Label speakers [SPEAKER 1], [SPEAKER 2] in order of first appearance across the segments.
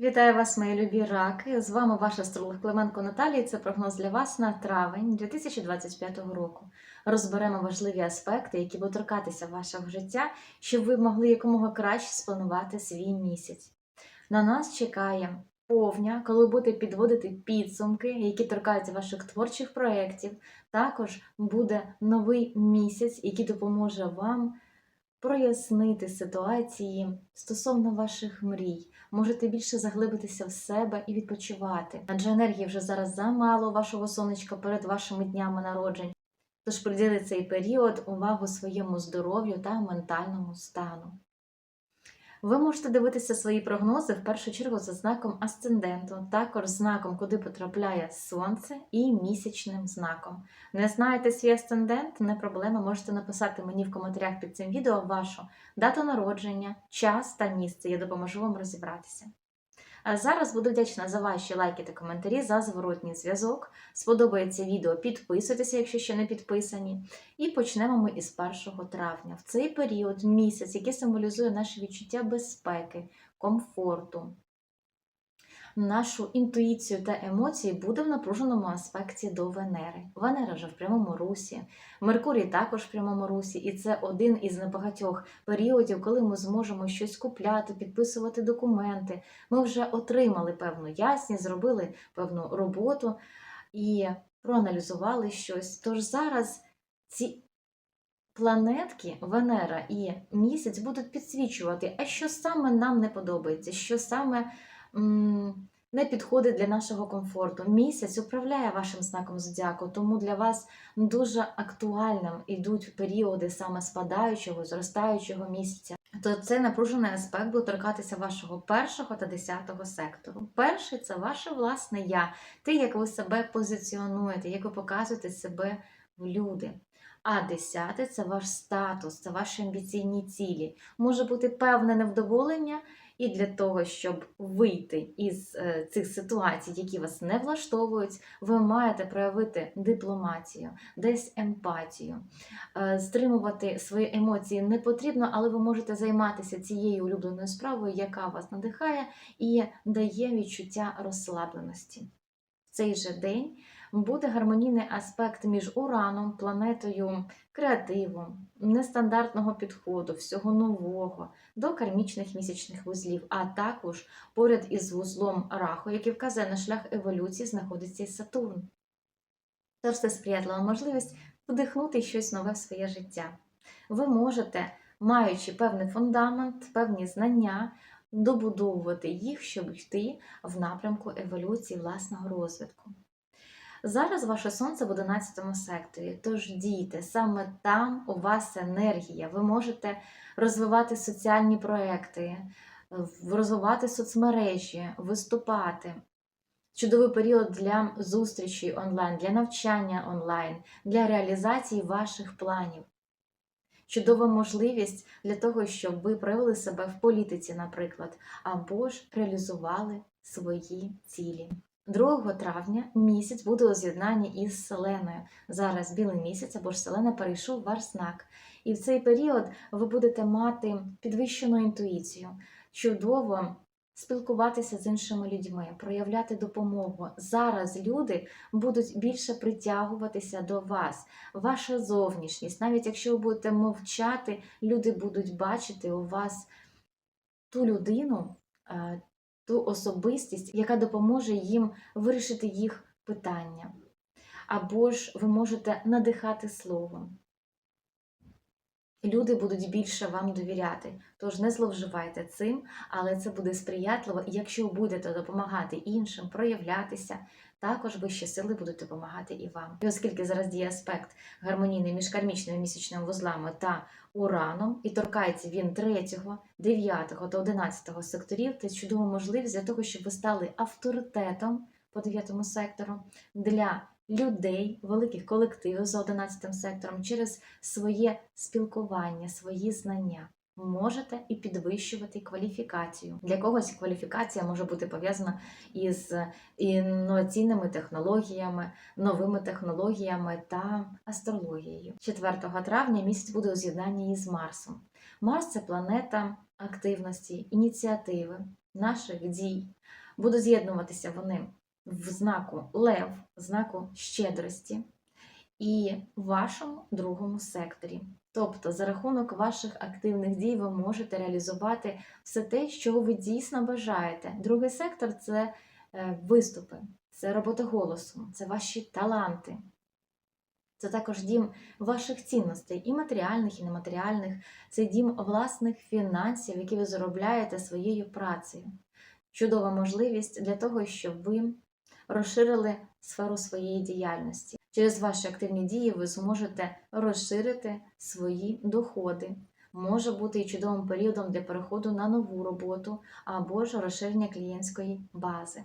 [SPEAKER 1] Вітаю вас, мої любі раки! З вами ваша астролог Клименко Наталія. Це прогноз для вас на травень 2025 року. Розберемо важливі аспекти, які будуть торкатися вашого життя, щоб ви могли якомога краще спланувати свій місяць. На нас чекає повня, коли будете підводити підсумки, які торкаються ваших творчих проєктів. Також буде новий місяць, який допоможе вам прояснити ситуації стосовно ваших мрій. Можете більше заглибитися в себе і відпочивати. Адже енергії вже зараз замало вашого сонечка перед вашими днями народжень. Тож приділи цей період увагу своєму здоров'ю та ментальному стану. Ви можете дивитися свої прогнози в першу чергу за знаком асценденту, також знаком, куди потрапляє сонце, і місячним знаком. Не знаєте свій асцендент? Не проблема, можете написати мені в коментарях під цим відео вашу дату народження, час та місце. Я допоможу вам розібратися. А зараз буду вдячна за ваші лайки та коментарі, за зворотній зв'язок. Сподобається відео, підписуйтеся, якщо ще не підписані. І почнемо ми із 1 травня. В цей період місяць, який символізує наше відчуття безпеки, комфорту, нашу інтуїцію та емоції буде в напруженому аспекті до Венери. Венера вже в прямому русі, Меркурій також в прямому русі, і це один із небагатьох періодів, коли ми зможемо щось купляти, підписувати документи. Ми вже отримали певну ясність, зробили певну роботу і проаналізували щось. Тож зараз ці планетки, Венера і місяць будуть підсвічувати, а що саме нам не подобається, що саме не підходить для нашого комфорту. Місяць управляє вашим знаком зодіаку, тому для вас дуже актуальним ідуть періоди саме спадаючого, зростаючого місяця. То цей напружений аспект буде торкатися вашого першого та десятого сектору. Перший це ваше власне я, те, як ви себе позиціонуєте, як ви показуєте себе в люди. А десяте це ваш статус, це ваші амбіційні цілі. Може бути певне невдоволення, і для того, щоб вийти із е, цих ситуацій, які вас не влаштовують, ви маєте проявити дипломатію, десь емпатію. Е, Стримувати свої емоції не потрібно, але ви можете займатися цією улюбленою справою, яка вас надихає і дає відчуття розслабленості. В цей же день буде гармонійний аспект між Ураном, планетою креативу, нестандартного підходу, всього нового до кармічних місячних вузлів, а також поряд із вузлом Раху, який вказує на шлях еволюції, знаходиться і Сатурн. Тож це сприятлива можливість вдихнути щось нове в своє життя. Ви можете, маючи певний фундамент, певні знання, добудовувати їх, щоб йти в напрямку еволюції власного розвитку. Зараз ваше сонце в 11 секторі, тож дійте, саме там у вас енергія. Ви можете розвивати соціальні проекти, розвивати соцмережі, виступати. Чудовий період для зустрічі онлайн, для навчання онлайн, для реалізації ваших планів. Чудова можливість для того, щоб ви проявили себе в політиці, наприклад, або ж реалізували свої цілі. 2 травня місяць буде у з'єднанні із Селеною. Зараз білий місяць або ж Селена перейшов в ваш знак. І в цей період ви будете мати підвищену інтуїцію, чудово спілкуватися з іншими людьми, проявляти допомогу. Зараз люди будуть більше притягуватися до вас. Ваша зовнішність, навіть якщо ви будете мовчати, люди будуть бачити у вас ту людину, е, ту особистість, яка допоможе їм вирішити їх питання. Або ж ви можете надихати словом. Люди будуть більше вам довіряти. Тож не зловживайте цим, але це буде сприятливо, якщо будете допомагати іншим, проявлятися, також вищі сили будуть допомагати і вам. І оскільки зараз діє аспект гармонійний між кармічними місячними вузлами та ураном, і торкається він 3, 9 та 11 секторів, це чудова можливість для того, щоб ви стали авторитетом по 9 сектору для людей, великих колективів за 11 сектором через своє спілкування, свої знання. Можете і підвищувати кваліфікацію. Для когось кваліфікація може бути пов'язана із інноваційними технологіями, новими технологіями та астрологією. 4 травня місяць буде у з'єднанні із Марсом. Марс це планета активності, ініціативи, наших дій. Будуть з'єднуватися вони в знаку Лев, знаку щедрості і вашому другому секторі. Тобто, за рахунок ваших активних дій ви можете реалізувати все те, що ви дійсно бажаєте. Другий сектор це е, виступи, це робота голосом, це ваші таланти. Це також дім ваших цінностей, і матеріальних, і нематеріальних. Це дім власних фінансів, які ви заробляєте своєю працею. Чудова можливість для того, щоб ви розширили сферу своєї діяльності. Через ваші активні дії ви зможете розширити свої доходи. Може бути і чудовим періодом для переходу на нову роботу або ж розширення клієнтської бази.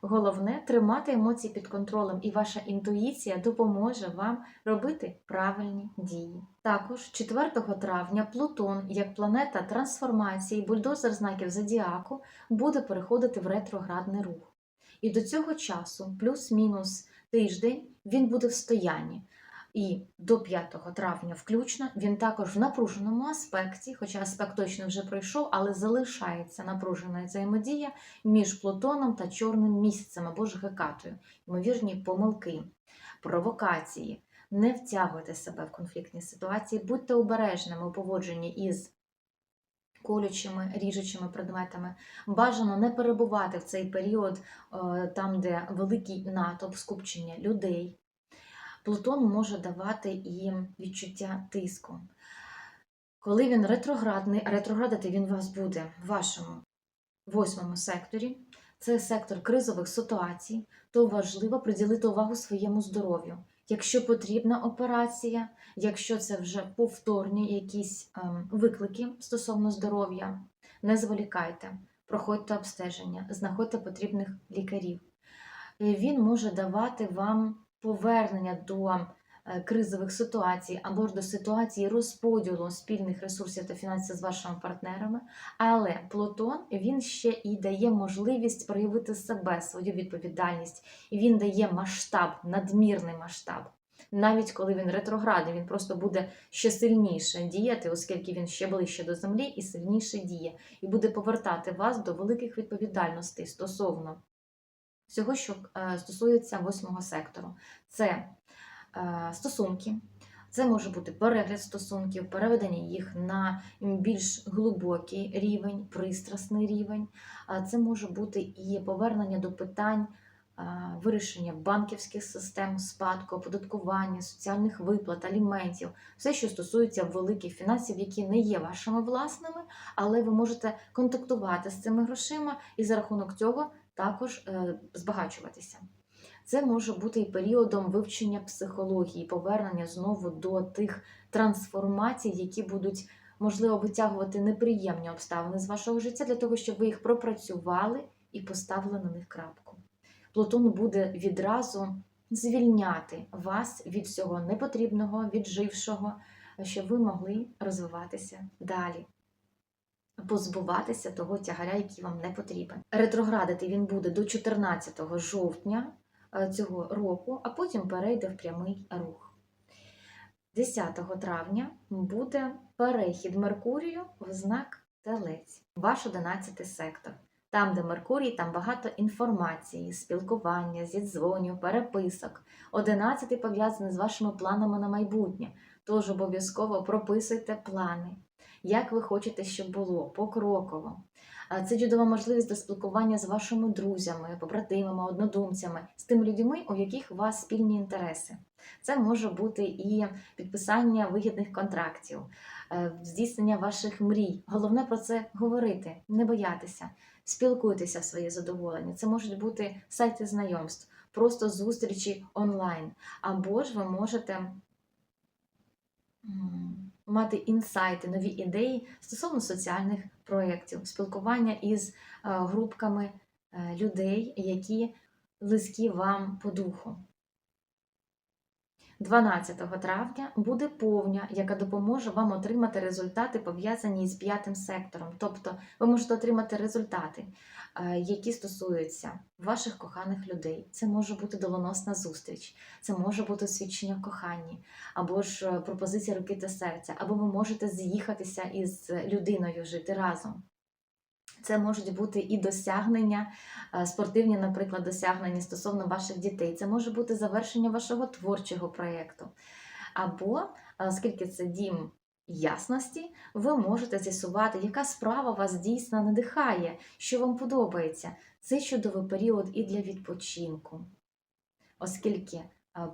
[SPEAKER 1] Головне тримати емоції під контролем, і ваша інтуїція допоможе вам робити правильні дії. Також 4 травня Плутон, як планета трансформації, бульдозер знаків зодіаку, буде переходити в ретроградний рух. І до цього часу, плюс-мінус тиждень, він буде в стоянні. І до 5 травня включно він також в напруженому аспекті, хоча аспект точно вже пройшов, але залишається напружена взаємодія між Плутоном та чорним місяцем або ж гекатою. Ймовірні помилки, провокації. Не втягуйте себе в конфліктні ситуації, будьте обережними у поводженні із колючими, ріжучими предметами. Бажано не перебувати в цей період е, там, де великий натовп скупчення людей. Плутон може давати і відчуття тиску. Коли він ретроградний, ретроградити він вас буде в вашому восьмому секторі, це сектор кризових ситуацій, то важливо приділити увагу своєму здоров'ю. Якщо потрібна операція, якщо це вже повторні якісь ем, виклики стосовно здоров'я, не зволікайте, проходьте обстеження, знаходьте потрібних лікарів. Е, Він може давати вам повернення до кризових ситуацій або ж до ситуації розподілу спільних ресурсів та фінансів з вашими партнерами. Але Плутон він ще і дає можливість проявити себе, свою відповідальність, і він дає масштаб, надмірний масштаб. Навіть коли він ретроградний, він просто буде ще сильніше діяти, оскільки він ще ближче до землі і сильніше діє, і буде повертати вас до великих відповідальностей стосовно всього, що е, стосується восьмого сектору. Це е, стосунки, це може бути перегляд стосунків, переведення їх на більш глибокий рівень, пристрасний рівень. Це може бути і повернення до питань е, вирішення банківських систем, спадку, оподаткування, соціальних виплат, аліментів, все, що стосується великих фінансів, які не є вашими власними, але ви можете контактувати з цими грошима і за рахунок цього також е, збагачуватися. Це може бути і періодом вивчення психології, повернення знову до тих трансформацій, які будуть, можливо, витягувати неприємні обставини з вашого життя, для того, щоб ви їх пропрацювали і поставили на них крапку. Плутон буде відразу звільняти вас від всього непотрібного, віджившого, щоб ви могли розвиватися далі позбуватися того тягаря, який вам не потрібен. Ретроградити він буде до 14 жовтня цього року, а потім перейде в прямий рух. 10 травня буде перехід Меркурію в знак Телець, ваш 11 сектор. Там, де Меркурій, там багато інформації, спілкування, зідзвонів, переписок. 11 пов'язаний з вашими планами на майбутнє. Тож обов'язково прописуйте плани як ви хочете, щоб було покроково. Це чудова можливість до спілкування з вашими друзями, побратимами, однодумцями, з тими людьми, у яких у вас спільні інтереси. Це може бути і підписання вигідних контрактів, е, здійснення ваших мрій. Головне про це говорити, не боятися, спілкуйтеся в своє задоволення. Це можуть бути сайти знайомств, просто зустрічі онлайн. Або ж ви можете мати інсайти, нові ідеї стосовно соціальних проєктів, спілкування із е, групками е, людей, які близькі вам по духу. 12 травня буде повня, яка допоможе вам отримати результати, пов'язані з п'ятим сектором. Тобто ви можете отримати результати, е, які стосуються ваших коханих людей. Це може бути доленосна зустріч, це може бути свідчення коханні, або ж е, пропозиція руки та серця, або ви можете з'їхатися із людиною жити разом. Це можуть бути і досягнення, е, спортивні, наприклад, досягнення стосовно ваших дітей. Це може бути завершення вашого творчого проєкту. Або, е, оскільки це дім ясності, ви можете з'ясувати, яка справа вас дійсно надихає, що вам подобається. Це чудовий період і для відпочинку, оскільки е,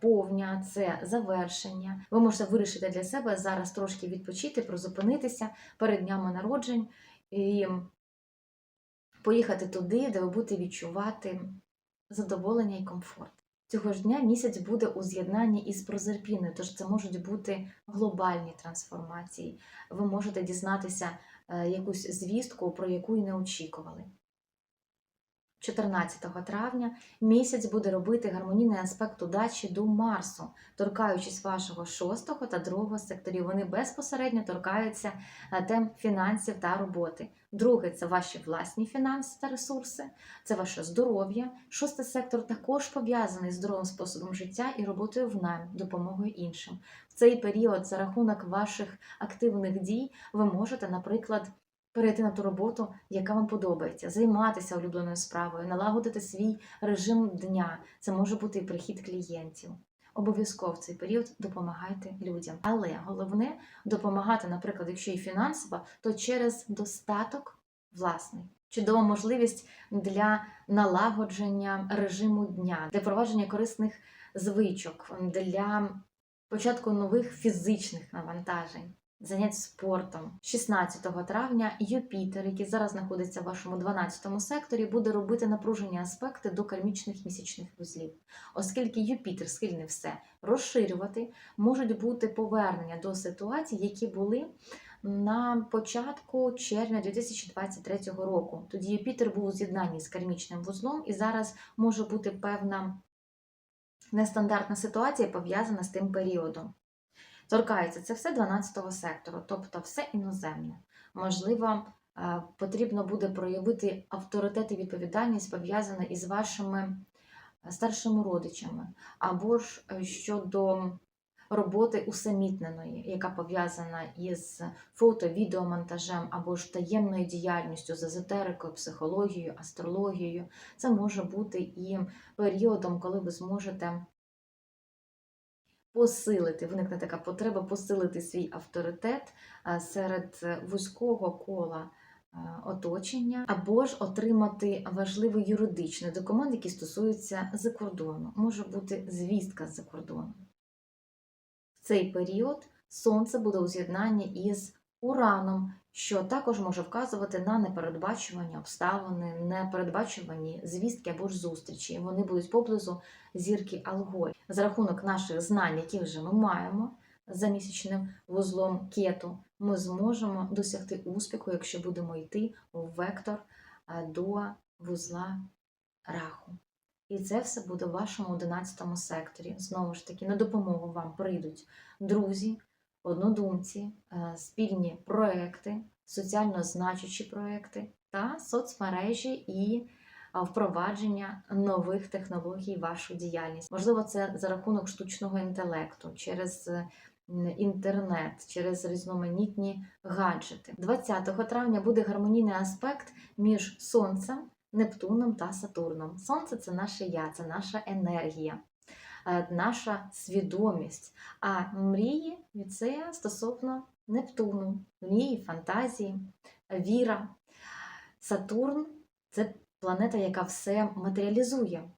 [SPEAKER 1] повня це завершення. Ви можете вирішити для себе зараз трошки відпочити, призупинитися перед днями народжень і поїхати туди, де ви будете відчувати задоволення і комфорт. Цього ж дня місяць буде у з'єднанні із прозерпіною, тож це можуть бути глобальні трансформації. Ви можете дізнатися е, якусь звістку, про яку й не очікували. 14 травня місяць буде робити гармонійний аспект удачі до Марсу, торкаючись вашого 6 та 2 секторів. Вони безпосередньо торкаються е, тем фінансів та роботи. Друге це ваші власні фінанси та ресурси, це ваше здоров'я. Шостий сектор також пов'язаний з здоровим способом життя і роботою в наймі, допомогою іншим. В цей період, за рахунок ваших активних дій, ви можете, наприклад, перейти на ту роботу, яка вам подобається, займатися улюбленою справою, налагодити свій режим дня. Це може бути і прихід клієнтів. Обов'язково в цей період допомагайте людям. Але головне допомагати, наприклад, якщо і фінансово, то через достаток власний. Чудова можливість для налагодження режиму дня, для провадження корисних звичок, для початку нових фізичних навантажень. Занять спортом 16 травня Юпітер, який зараз знаходиться в вашому 12 секторі, буде робити напружені аспекти до кармічних місячних вузлів. Оскільки Юпітер схильний все розширювати, можуть бути повернення до ситуацій, які були на початку червня 2023 року. Тоді Юпітер був у з'єднанні з кармічним вузлом, і зараз може бути певна нестандартна ситуація пов'язана з тим періодом. Торкається це все 12-го сектору, тобто все іноземне. Можливо, е, потрібно буде проявити авторитет і відповідальність пов'язана із вашими е, старшими родичами, або ж е, щодо роботи усамітненої, яка пов'язана із фото, відеомонтажем або ж таємною діяльністю з езотерикою, психологією, астрологією. Це може бути і періодом, коли ви зможете посилити, виникне така потреба посилити свій авторитет е, серед вузького кола е, оточення, або ж отримати важливий юридичний документ, який стосується закордону. Може бути звістка з-за кордону. В цей період Сонце буде у з'єднанні із Ураном, що також може вказувати на непередбачувані обставини, непередбачувані звістки або ж зустрічі. Вони будуть поблизу зірки Алгорі. За рахунок наших знань, які вже ми маємо за місячним вузлом кету, ми зможемо досягти успіху, якщо будемо йти в вектор до вузла раху. І це все буде в вашому 11 секторі. Знову ж таки, на допомогу вам прийдуть друзі, однодумці, е, спільні проекти, соціально значущі проекти та соцмережі і впровадження нових технологій в вашу діяльність. Можливо, це за рахунок штучного інтелекту, через е, інтернет, через різноманітні гаджети. 20 травня буде гармонійний аспект між Сонцем, Нептуном та Сатурном. Сонце це наше я, це наша енергія, е, наша свідомість. А мрії це стосовно Нептуну, мрії, фантазії, віра. Сатурн це планета, яка все матеріалізує.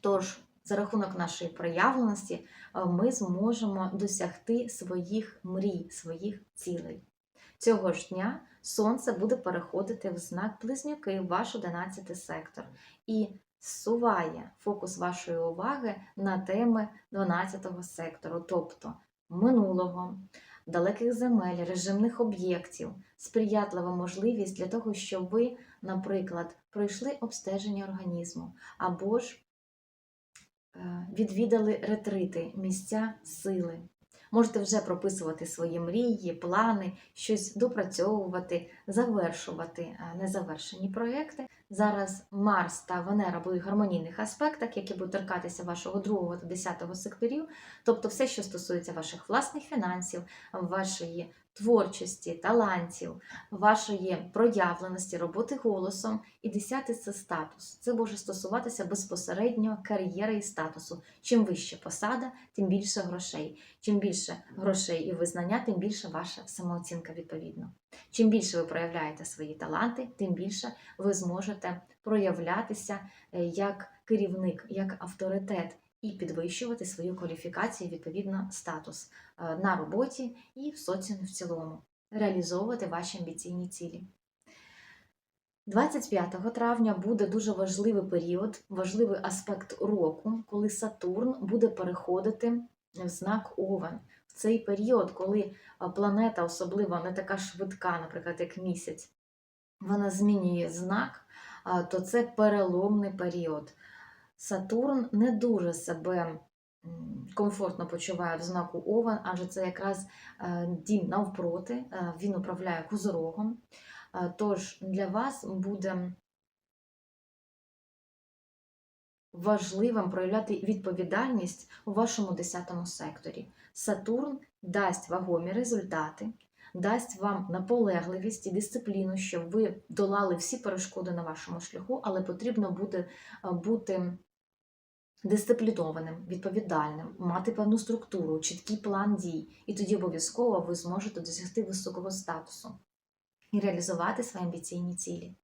[SPEAKER 1] Тож, за рахунок нашої проявленості, е, ми зможемо досягти своїх мрій, своїх цілей. Цього ж дня Сонце буде переходити в знак Близнюки, ваш 11 сектор, і зсуває фокус вашої уваги на теми 12 сектору, тобто минулого, далеких земель, режимних об'єктів, сприятлива можливість для того, щоб ви, наприклад, пройшли обстеження організму, або ж е, відвідали ретрити, місця сили. Можете вже прописувати свої мрії, плани, щось допрацьовувати, завершувати е, незавершені проекти. Зараз Марс та Венера будуть в гармонійних аспектах, які будуть торкатися вашого другого та десятого секторів, тобто все, що стосується ваших власних фінансів, вашої творчості, талантів, вашої проявленості, роботи голосом. І десятий це статус. Це може стосуватися безпосередньо кар'єри і статусу. Чим вища посада, тим більше грошей. Чим більше грошей і визнання, тим більше ваша самооцінка відповідно. Чим більше ви проявляєте свої таланти, тим більше ви зможете проявлятися е, як керівник, як авторитет і підвищувати свою кваліфікацію, відповідно, статус е, на роботі і в соціумі в цілому, реалізовувати ваші амбіційні цілі. 25 травня буде дуже важливий період, важливий аспект року, коли Сатурн буде переходити в знак Овен. В цей період, коли планета, особливо не така швидка, наприклад, як місяць, вона змінює знак, то це переломний період. Сатурн не дуже себе комфортно почуває в знаку Овен, адже це якраз е, дім навпроти, е, він управляє козорогом. Е, Тож для вас буде важливим проявляти відповідальність у вашому 10 секторі. Сатурн дасть вагомі результати, дасть вам наполегливість і дисципліну, щоб ви долали всі перешкоди на вашому шляху, але потрібно буде бути дисциплінованим, відповідальним, мати певну структуру, чіткий план дій, і тоді обов'язково ви зможете досягти високого статусу і реалізувати свої амбіційні цілі.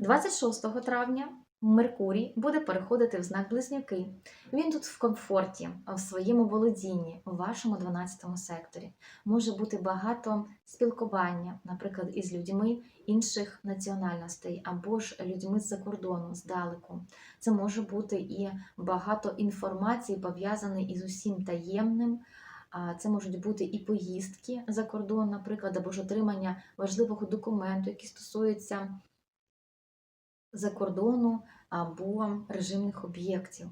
[SPEAKER 1] 26 травня Меркурій буде переходити в знак Близнюки. Він тут в комфорті, в своєму володінні, у вашому 12 секторі. Може бути багато спілкування, наприклад, із людьми інших національностей або ж людьми з-за кордону, здалеку. Це може бути і багато інформації, пов'язаної із усім таємним. Це можуть бути і поїздки за кордон, наприклад, або ж отримання важливого документу, який стосується за кордону або режимних об'єктів.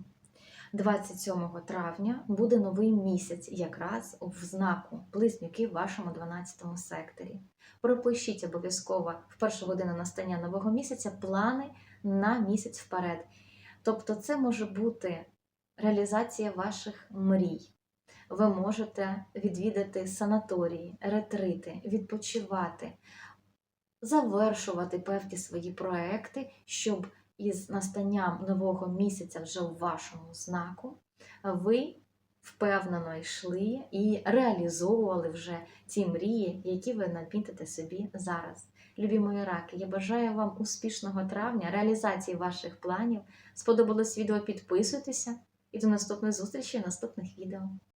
[SPEAKER 1] 27 травня буде новий місяць, якраз в знаку Близнюки в вашому 12 секторі. Пропишіть обов'язково в першу годину настання нового місяця плани на місяць вперед. Тобто, це може бути реалізація ваших мрій. Ви можете відвідати санаторії, ретрити, відпочивати, завершувати певні свої проекти, щоб із настанням нового місяця вже у вашому знаку ви впевнено йшли і реалізовували вже ті мрії, які ви намітите собі зараз. Любі мої раки, я бажаю вам успішного травня, реалізації ваших планів. Сподобалось відео, підписуйтеся і до наступної зустрічі в наступних відео.